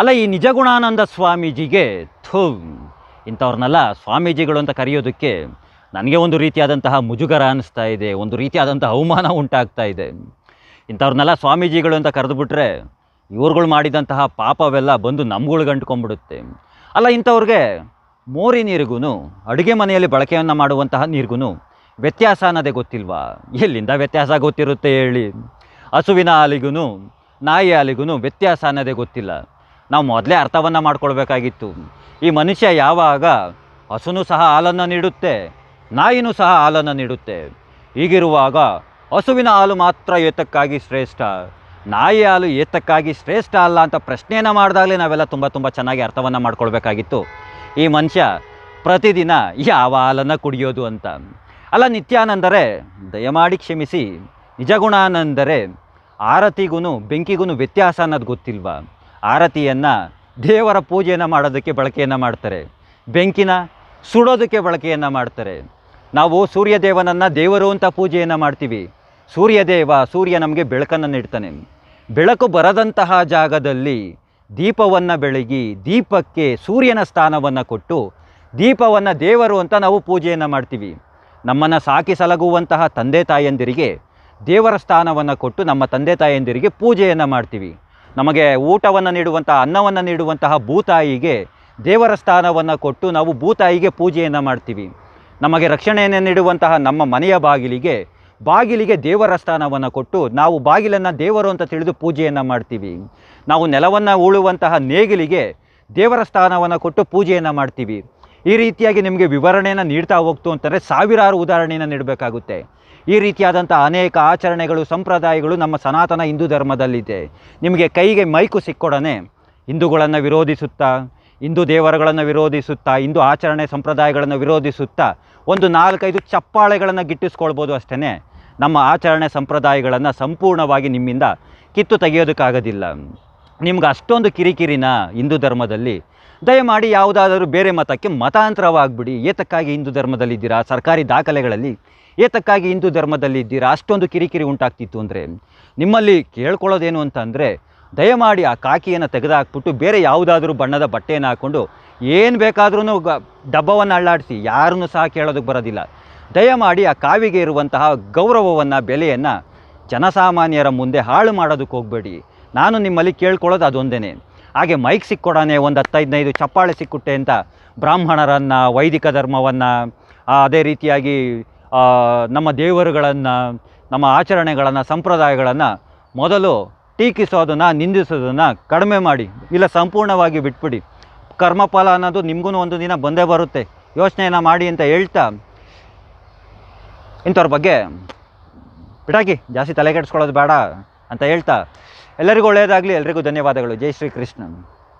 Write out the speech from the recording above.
ಅಲ್ಲ, ಈ ನಿಜಗುಣಾನಂದ ಸ್ವಾಮೀಜಿಗೆ ಥೂ, ಇಂಥವ್ರನ್ನೆಲ್ಲ ಸ್ವಾಮೀಜಿಗಳು ಅಂತ ಕರೆಯೋದಕ್ಕೆ ನನಗೆ ಒಂದು ರೀತಿಯಾದಂತಹ ಮುಜುಗರ ಅನ್ನಿಸ್ತಾ ಇದೆ, ಒಂದು ರೀತಿಯಾದಂತಹ ಅವಮಾನ ಉಂಟಾಗ್ತಾ ಇದೆ. ಇಂಥವ್ರನ್ನೆಲ್ಲ ಸ್ವಾಮೀಜಿಗಳು ಅಂತ ಕರೆದುಬಿಟ್ರೆ ಇವ್ರುಗಳು ಮಾಡಿದಂತಹ ಪಾಪವೆಲ್ಲ ಬಂದು ನಮ್ಗಳಿಗೆ ಅಂಟ್ಕೊಂಡ್ಬಿಡುತ್ತೆ. ಅಲ್ಲ, ಇಂಥವ್ರಿಗೆ ಮೋರಿ ನೀರಿಗೂ ಅಡುಗೆ ಮನೆಯಲ್ಲಿ ಬಳಕೆಯನ್ನು ಮಾಡುವಂತಹ ನೀರಿಗೂ ವ್ಯತ್ಯಾಸ ಅನ್ನೋದೇ ಗೊತ್ತಿಲ್ವಾ? ಎಲ್ಲಿಂದ ವ್ಯತ್ಯಾಸ ಗೊತ್ತಿರುತ್ತೆ ಹೇಳಿ? ಹಸುವಿನ ಹಾಲಿಗೂ ನಾಯಿ ಹಾಲಿಗೂ ವ್ಯತ್ಯಾಸ ಅನ್ನೋದೇ ಗೊತ್ತಿಲ್ಲ. ನಾವು ಮೊದಲೇ ಅರ್ಥವನ್ನು ಮಾಡ್ಕೊಳ್ಬೇಕಾಗಿತ್ತು. ಈ ಮನುಷ್ಯ ಯಾವಾಗ ಹಸುನೂ ಸಹ ಹಾಲನ್ನು ನೀಡುತ್ತೆ, ನಾಯಿನೂ ಸಹ ಹಾಲನ್ನು ನೀಡುತ್ತೆ. ಹೀಗಿರುವಾಗ ಹಸುವಿನ ಹಾಲು ಮಾತ್ರ ಏತಕ್ಕಾಗಿ ಶ್ರೇಷ್ಠ, ನಾಯಿ ಹಾಲು ಏತಕ್ಕಾಗಿ ಶ್ರೇಷ್ಠ ಅಲ್ಲ ಅಂತ ಪ್ರಶ್ನೆಯನ್ನು ಮಾಡಿದಾಗಲೇ ನಾವೆಲ್ಲ ತುಂಬ ತುಂಬ ಚೆನ್ನಾಗಿ ಅರ್ಥವನ್ನು ಮಾಡ್ಕೊಳ್ಬೇಕಾಗಿತ್ತು. ಈ ಮನುಷ್ಯ ಪ್ರತಿದಿನ ಯಾವ ಹಾಲನ್ನು ಕುಡಿಯೋದು ಅಂತ. ಅಲ್ಲ ನಿತ್ಯಾನಂದರೆ ದಯಮಾಡಿ ಕ್ಷಮಿಸಿ, ನಿಜಗುಣಾನಂದರೆ ಆರತಿಗೂ ಬೆಂಕಿಗೂ ವ್ಯತ್ಯಾಸ ಅನ್ನೋದು ಗೊತ್ತಿಲ್ವಾ? ಆರತಿಯನ್ನು ದೇವರ ಪೂಜೆಯನ್ನು ಮಾಡೋದಕ್ಕೆ ಬಳಕೆಯನ್ನು ಮಾಡ್ತಾರೆ. ಬೆಂಕಿನ ಸುಡೋದಕ್ಕೆ ಬಳಕೆಯನ್ನು ಮಾಡ್ತಾರೆ. ನಾವು ಸೂರ್ಯದೇವನನ್ನು ದೇವರು ಅಂತ ಪೂಜೆಯನ್ನು ಮಾಡ್ತೀವಿ. ಸೂರ್ಯದೇವ ಸೂರ್ಯ ನಮಗೆ ಬೆಳಕನ್ನು ನೀಡ್ತಾನೆ. ಬೆಳಕು ಬರದಂತಹ ಜಾಗದಲ್ಲಿ ದೀಪವನ್ನು ಬೆಳಗಿ ದೀಪಕ್ಕೆ ಸೂರ್ಯನ ಸ್ಥಾನವನ್ನು ಕೊಟ್ಟು ದೀಪವನ್ನು ದೇವರು ಅಂತ ನಾವು ಪೂಜೆಯನ್ನು ಮಾಡ್ತೀವಿ. ನಮ್ಮನ್ನು ಸಾಕಿ ಸಲಗುವಂತಹ ತಂದೆ ತಾಯಂದಿರಿಗೆ ದೇವರ ಸ್ಥಾನವನ್ನು ಕೊಟ್ಟು ನಮ್ಮ ತಂದೆ ತಾಯಂದಿರಿಗೆ ಪೂಜೆಯನ್ನು ಮಾಡ್ತೀವಿ. ನಮಗೆ ಊಟವನ್ನು ನೀಡುವಂತಹ ಅನ್ನವನ್ನು ನೀಡುವಂತಹ ಭೂತಾಯಿಗೆ ದೇವರ ಸ್ಥಾನವನ್ನು ಕೊಟ್ಟು ನಾವು ಭೂತಾಯಿಗೆ ಪೂಜೆಯನ್ನು ಮಾಡ್ತೀವಿ. ನಮಗೆ ರಕ್ಷಣೆಯನ್ನು ನೀಡುವಂತಹ ನಮ್ಮ ಮನೆಯ ಬಾಗಿಲಿಗೆ ಬಾಗಿಲಿಗೆ ದೇವರ ಸ್ಥಾನವನ್ನು ಕೊಟ್ಟು ನಾವು ಬಾಗಿಲನ್ನು ದೇವರು ಅಂತ ತಿಳಿದು ಪೂಜೆಯನ್ನು ಮಾಡ್ತೀವಿ. ನಾವು ನೆಲವನ್ನು ಉಳುವಂತಹ ನೇಗಿಲಿಗೆ ದೇವರ ಸ್ಥಾನವನ್ನು ಕೊಟ್ಟು ಪೂಜೆಯನ್ನು ಮಾಡ್ತೀವಿ. ಈ ರೀತಿಯಾಗಿ ನಿಮಗೆ ವಿವರಣೆಯನ್ನು ನೀಡ್ತಾ ಹೋಗ್ತು ಅಂತಂದರೆ ಸಾವಿರಾರು ಉದಾಹರಣೆಯನ್ನು ನೀಡಬೇಕಾಗುತ್ತೆ. ಈ ರೀತಿಯಾದಂಥ ಅನೇಕ ಆಚರಣೆಗಳು, ಸಂಪ್ರದಾಯಗಳು ನಮ್ಮ ಸನಾತನ ಹಿಂದೂ ಧರ್ಮದಲ್ಲಿದೆ. ನಿಮಗೆ ಕೈಗೆ ಮೈಕು ಸಿಕ್ಕೊಡನೆ, ಹಿಂದೂಗಳನ್ನು ವಿರೋಧಿಸುತ್ತಾ, ಹಿಂದೂ ದೇವರುಗಳನ್ನು ವಿರೋಧಿಸುತ್ತಾ, ಹಿಂದೂ ಆಚರಣೆ ಸಂಪ್ರದಾಯಗಳನ್ನು ವಿರೋಧಿಸುತ್ತಾ, ಒಂದು ನಾಲ್ಕೈದು ಚಪ್ಪಾಳೆಗಳನ್ನು ಗಿಟ್ಟಿಸ್ಕೊಳ್ಬೋದು ಅಷ್ಟೇ ನಮ್ಮ ಆಚರಣೆ ಸಂಪ್ರದಾಯಗಳನ್ನು ಸಂಪೂರ್ಣವಾಗಿ ನಿಮ್ಮಿಂದ ಕಿತ್ತು ತೆಗೆಯೋದಕ್ಕಾಗೋದಿಲ್ಲ. ನಿಮ್ಗೆ ಅಷ್ಟೊಂದು ಕಿರಿಕಿರಿನ ಹಿಂದೂ ಧರ್ಮದಲ್ಲಿ, ದಯಮಾಡಿ ಯಾವುದಾದರೂ ಬೇರೆ ಮತಕ್ಕೆ ಮತಾಂತರವಾಗ್ಬಿಡಿ. ಏತಕ್ಕಾಗಿ ಹಿಂದೂ ಧರ್ಮದಲ್ಲಿದ್ದೀರಾ? ಸರ್ಕಾರಿ ದಾಖಲೆಗಳಲ್ಲಿ ಏತಕ್ಕಾಗಿ ಹಿಂದೂ ಧರ್ಮದಲ್ಲಿದ್ದೀರಾ? ಅಷ್ಟೊಂದು ಕಿರಿಕಿರಿ ಉಂಟಾಗ್ತಿತ್ತು ಅಂದರೆ, ನಿಮ್ಮಲ್ಲಿ ಕೇಳ್ಕೊಳ್ಳೋದೇನು ಅಂತಂದರೆ, ದಯಮಾಡಿ ಆ ಕಾಕಿಯನ್ನು ತೆಗೆದುಹಾಕ್ಬಿಟ್ಟು ಬೇರೆ ಯಾವುದಾದ್ರೂ ಬಣ್ಣದ ಬಟ್ಟೆಯನ್ನು ಹಾಕ್ಕೊಂಡು ಏನು ಬೇಕಾದ್ರೂ ಡಬ್ಬವನ್ನು ಅಳ್ಳಾಡಿಸಿ. ಯಾರನ್ನೂ ಸಹ ಕೇಳೋದಕ್ಕೆ ಬರೋದಿಲ್ಲ. ದಯಮಾಡಿ ಆ ಕಾವಿಗೆ ಇರುವಂತಹ ಗೌರವವನ್ನು, ಬೆಲೆಯನ್ನು ಜನಸಾಮಾನ್ಯರ ಮುಂದೆ ಹಾಳು ಮಾಡೋದಕ್ಕೆ ಹೋಗಬೇಡಿ. ನಾನು ನಿಮ್ಮಲ್ಲಿ ಕೇಳ್ಕೊಳ್ಳೋದು ಅದೊಂದೇ ಹಾಗೆ ಮೈಕ್ ಸಿಕ್ಕೊಡಾನೆ ಒಂದು ಹತ್ತೈದನೈದು ಚಪ್ಪಾಳೆ ಸಿಕ್ಕುಟ್ಟೆ ಅಂತ ಬ್ರಾಹ್ಮಣರನ್ನು, ವೈದಿಕ ಧರ್ಮವನ್ನು ಅದೇ ರೀತಿಯಾಗಿ ನಮ್ಮ ದೇವರುಗಳನ್ನು, ನಮ್ಮ ಆಚರಣೆಗಳನ್ನು, ಸಂಪ್ರದಾಯಗಳನ್ನು ಮೊದಲು ಟೀಕಿಸೋದನ್ನು, ನಿಂದಿಸೋದನ್ನು ಕಡಿಮೆ ಮಾಡಿ. ಇಲ್ಲ, ಸಂಪೂರ್ಣವಾಗಿ ಬಿಟ್ಬಿಡಿ. ಕರ್ಮಫಲ ಅನ್ನೋದು ನಿಮಗೂ ಒಂದು ದಿನ ಬಂದೇ ಬರುತ್ತೆ. ಯೋಚನೆಯನ್ನು ಮಾಡಿ ಅಂತ ಹೇಳ್ತಾ ಇಂಥವ್ರ ಬಗ್ಗೆ, ಬಿಡಾಕಿ, ಜಾಸ್ತಿ ತಲೆ ಕೆಡಿಸ್ಕೊಳ್ಳೋದು ಬೇಡ ಅಂತ ಹೇಳ್ತಾ ಎಲ್ಲರಿಗೂ ಒಳ್ಳೆಯದಾಗಲಿ ಎಲ್ರಿಗೂ ಧನ್ಯವಾದಗಳು. ಜೈ ಶ್ರೀ ಕೃಷ್ಣ.